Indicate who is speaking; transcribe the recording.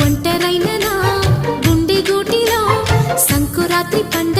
Speaker 1: ఒంటరైన నా గూటిలో సంకురాత్రి పండ